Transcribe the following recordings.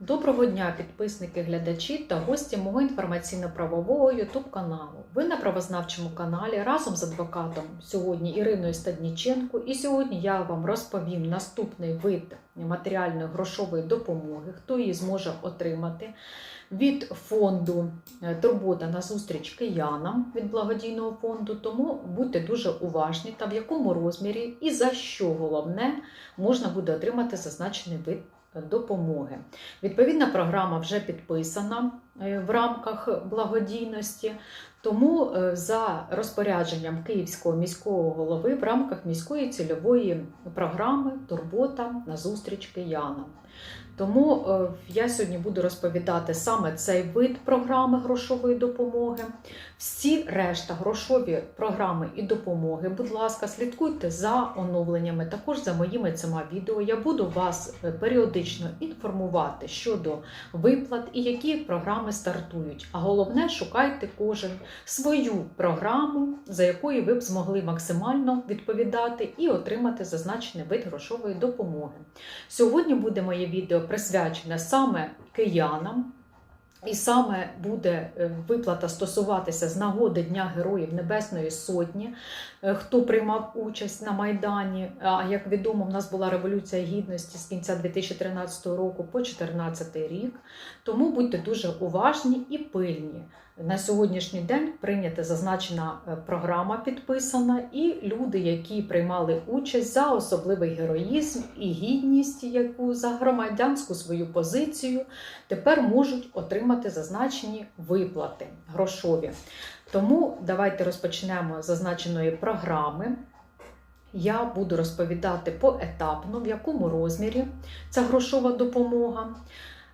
Доброго дня, підписники, глядачі та гості мого інформаційно-правового YouTube каналу. Ви на правознавчому каналі разом з адвокатом сьогодні Іриною Стадніченко. І сьогодні я вам розповім наступний вид матеріальної грошової допомоги, хто її зможе отримати від фонду е, Турбота на зустріч киянам від благодійного фонду. Тому будьте дуже уважні та в якому розмірі і за що головне можна буде отримати зазначений вид допомоги. Відповідна програма вже підписана в рамках благодійності. Тому е, за розпорядженням Київського міського голови в рамках міської цільової програми Турбота на зустріч киянам. Тому е, я сьогодні буду розповідати саме цей вид програми грошової допомоги. Всі решта грошові програми і допомоги, будь ласка, слідкуйте за оновленнями, також за моїми цими відео. Я буду вас е, періодично інформувати щодо виплат і які програми стартують. А головне, шукайте кожен свою програму, за якою ви б змогли максимально відповідати і отримати зазначений вид грошової допомоги. Сьогодні буде моє відео присвячене саме киянам. І саме буде е, виплата стосуватися з нагоди Дня Героїв Небесної Сотні, е, хто приймав участь на Майдані. А як відомо, в нас була Революція Гідності з кінця 2013 року по 2014 рік. Тому будьте дуже уважні і пильні. На сьогоднішній день прийнята зазначена е, програма підписана, і люди, які приймали участь за особливий героїзм і гідність, яку за громадянську свою позицію, тепер можуть отримати зазначені виплати грошові. Тому давайте розпочнемо з зазначеної програми. Я буду розповідати поетапно, в якому розмірі ця грошова допомога.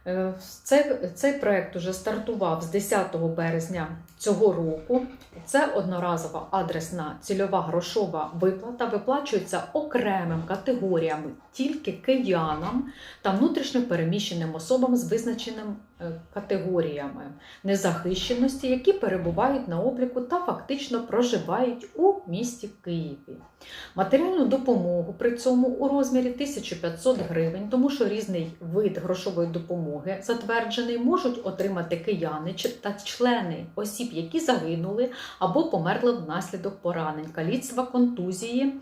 Е, Цей, цей проект уже стартував з 10 березня цього року. Це одноразова адресна цільова грошова виплата виплачується окремим категоріям тільки киянам та внутрішньо переміщеним особам з визначеним е, категоріями незахищеності, які перебувають на обліку та фактично проживають у місті Києві. Матеріальну допомогу при цьому у розмірі 1500 гривень, тому що різний вид грошової допомоги затверджений можуть отримати кияни та члени осіб, які загинули або померли внаслідок поранень, каліцтва, контузії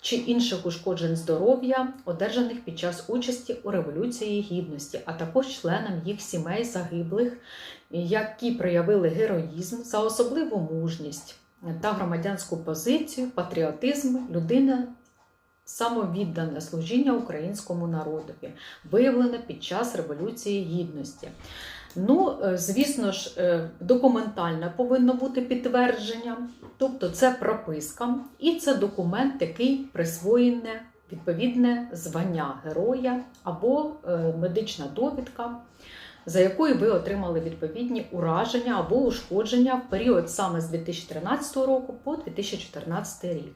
чи інших ушкоджень здоров'я, одержаних під час участі у Революції Гідності, а також членам їх сімей загиблих, які проявили героїзм за особливу мужність та громадянську позицію, патріотизм, людина. Самовіддане служіння українському народові, виявлене під час Революції Гідності. Ну, е, звісно ж, е, документальне повинно бути підтвердження, тобто це прописка, і це документ, який присвоєне відповідне звання героя або е, медична довідка, за якою ви отримали відповідні ураження або ушкодження в період саме з 2013 року по 2014 рік.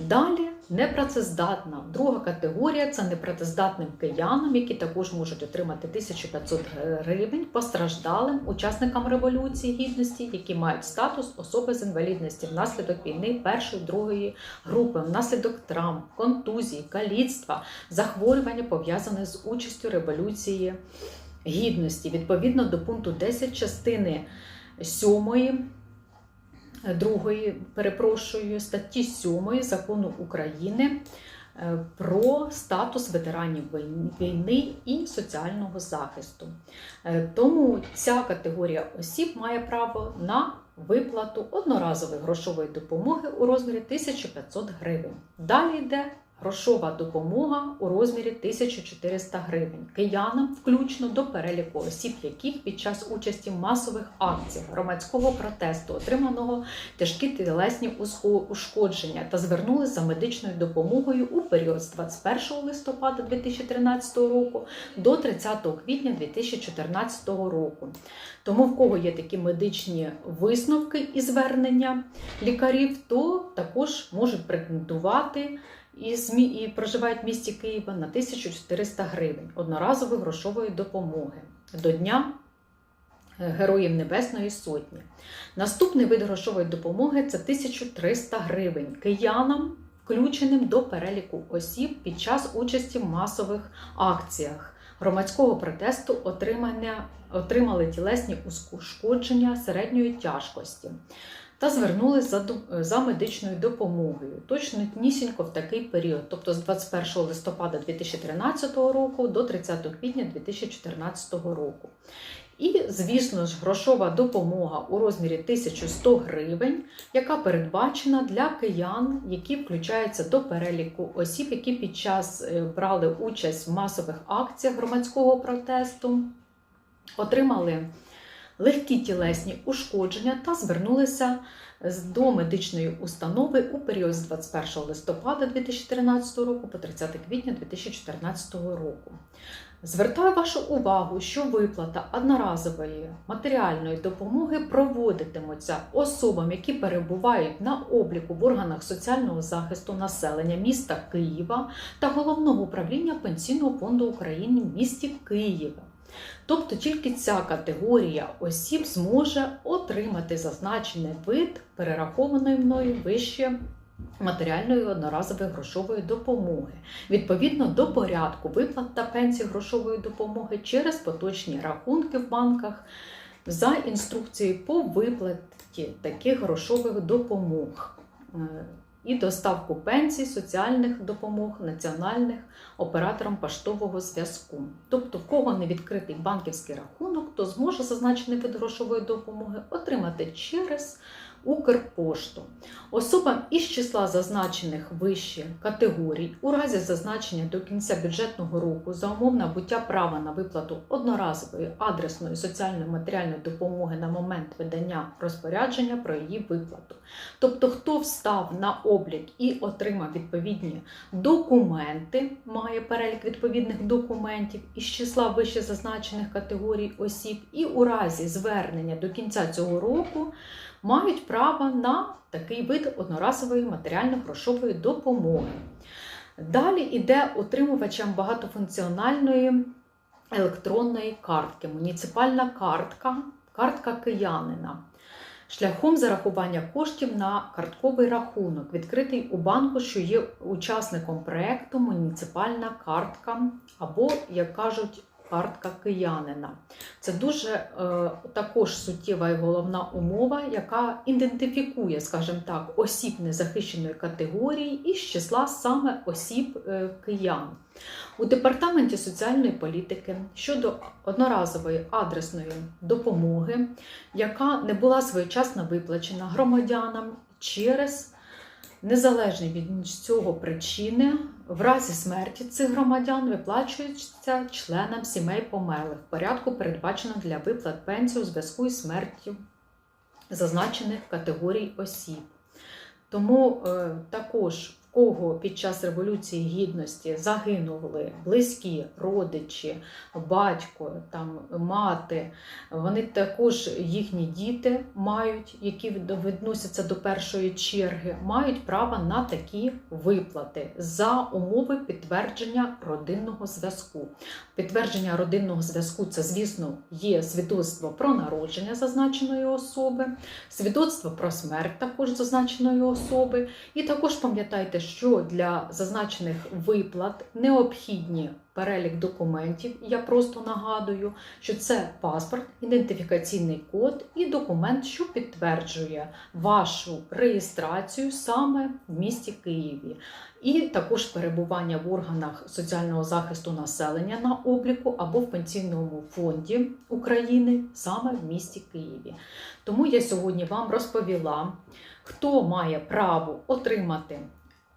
Далі непрацездатна. Друга категорія це непрацездатним киянам, які також можуть отримати 1500 гривень постраждалим учасникам Революції Гідності, які мають статус особи з інвалідності внаслідок війни першої другої групи, внаслідок травм, контузій, каліцтва, захворювання пов'язаних з участю Революції Гідності відповідно до пункту 10 частини 7 другої, перепрошую, статті 7 закону України е, про статус ветеранів війни і соціального захисту. Е, Тому ця категорія осіб має право на виплату одноразової грошової допомоги у розмірі 1500 гривень. Далі йде грошова допомога у розмірі 1400 гривень киянам, включно до переліку осіб, яких під час участі масових акціях громадського протесту отриманого тяжкі тілесні ушкодження та звернулися за медичною допомогою у період з 21 листопада 2013 року до 30 квітня 2014 року. Тому в кого є такі медичні висновки і звернення лікарів, то також можуть претендувати і, і проживають в місті Києва на 1400 гривень одноразової грошової допомоги до Дня е, Героїв Небесної Сотні. Наступний вид грошової допомоги це 1300 гривень киянам, включеним до переліку осіб під час участі в масових акціях громадського протесту отримання, отримали тілесні ушкодження середньої тяжкості та звернулись за, за медичною допомогою. Точно нісінько в такий період, тобто з 21 листопада 2013 року до 30 квітня 2014 року. І, звісно ж, грошова допомога у розмірі 1100 гривень, яка передбачена для киян, які включаються до переліку осіб, які під час е, брали участь в масових акціях громадського протесту, отримали легкі тілесні ушкодження та звернулися до медичної установи у період з 21 листопада 2013 року по 30 квітня 2014 року. Звертаю вашу увагу, що виплата одноразової матеріальної допомоги проводитимуться особам, які перебувають на обліку в органах соціального захисту населення міста Києва та головного управління Пенсійного фонду України в місті Києва. Тобто тільки ця категорія осіб зможе отримати зазначений вид перерахованої мною вище матеріальної одноразової грошової допомоги відповідно до порядку виплат та пенсій грошової допомоги через поточні рахунки в банках за інструкцією по виплаті таких грошових допомог. І доставку пенсій, соціальних допомог національних операторам поштового зв'язку. Тобто, в кого не відкритий банківський рахунок, то зможе зазначений вид грошової допомоги отримати через Укрпошту. Особам із числа зазначених вище категорій у разі зазначення до кінця бюджетного року за умов набуття права на виплату одноразової адресної соціальної матеріальної допомоги на момент видання розпорядження про її виплату. Тобто, хто встав на облік і отримав відповідні документи, має перелік відповідних документів із числа вище зазначених категорій осіб, і у разі звернення до кінця цього року мають право на такий вид одноразової матеріально-грошової допомоги. Далі йде отримувачам багатофункціональної електронної картки, муніципальна картка, картка киянина. Шляхом зарахування коштів на картковий рахунок, відкритий у банку, що є учасником проєкту муніципальна картка, або, як кажуть, картка киянина. Це дуже е, також суттєва і головна умова, яка ідентифікує, скажімо так, осіб незахищеної категорії із числа саме осіб е, киян. У департаменті соціальної політики щодо одноразової адресної допомоги, яка не була своєчасно виплачена громадянам через незалежні від цього причини, в разі смерті цих громадян виплачуються членам сімей померлих в порядку, передбачено для виплат пенсій у зв'язку із смертю зазначених категорій осіб. Тому е, також кого під час Революції Гідності загинули близькі родичі, батько, там, мати, вони також їхні діти мають, які відносяться до першої черги, мають право на такі виплати за умови підтвердження родинного зв'язку. Підтвердження родинного зв'язку це, звісно, є свідоцтво про народження зазначеної особи, свідоцтво про смерть також зазначеної особи. І також пам'ятайте, що для зазначених виплат необхідні перелік документів. Я просто нагадую, що це паспорт, ідентифікаційний код і документ, що підтверджує вашу реєстрацію саме в місті Києві. І також перебування в органах соціального захисту населення на обліку або в пенсійному фонді України саме в місті Києві. Тому я сьогодні вам розповіла, хто має право отримати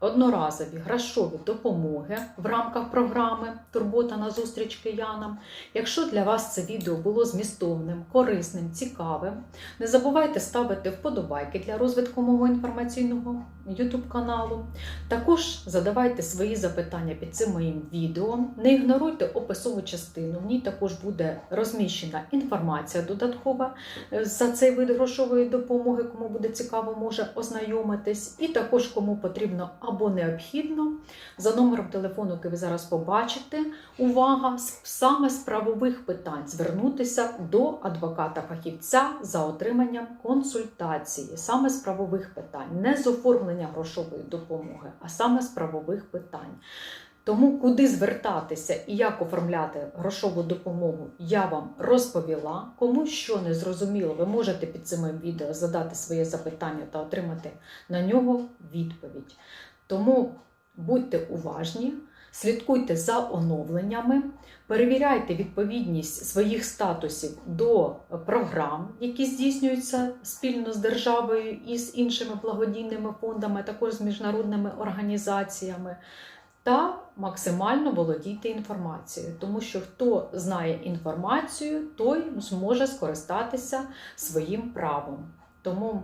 одноразові грошові допомоги в рамках програми Турбота на зустріч киянам. Якщо для вас це відео було змістовним, корисним, цікавим, не забувайте ставити вподобайки для розвитку мого інформаційного YouTube каналу. Також задавайте свої запитання під цим моїм відео. Не ігноруйте описову частину. В ній також буде розміщена інформація додаткова е, за цей вид грошової допомоги, кому буде цікаво, може ознайомитись. І також кому потрібно або необхідно за номером телефону, який ви зараз побачите. Увага! Саме з правових питань звернутися до адвоката-фахівця за отриманням консультації, саме з правових питань, не з оформлення грошової допомоги, а саме з правових питань. Тому куди звертатися і як оформляти грошову допомогу, я вам розповіла. Кому що не зрозуміло, ви можете під цим відео задати своє запитання та отримати на нього відповідь. Тому будьте уважні, слідкуйте за оновленнями, перевіряйте відповідність своїх статусів до програм, які здійснюються спільно з державою і з іншими благодійними фондами, а також з міжнародними організаціями. Та максимально володійте інформацією, тому що хто знає інформацію, той зможе скористатися своїм правом. Тому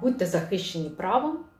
будьте захищені правом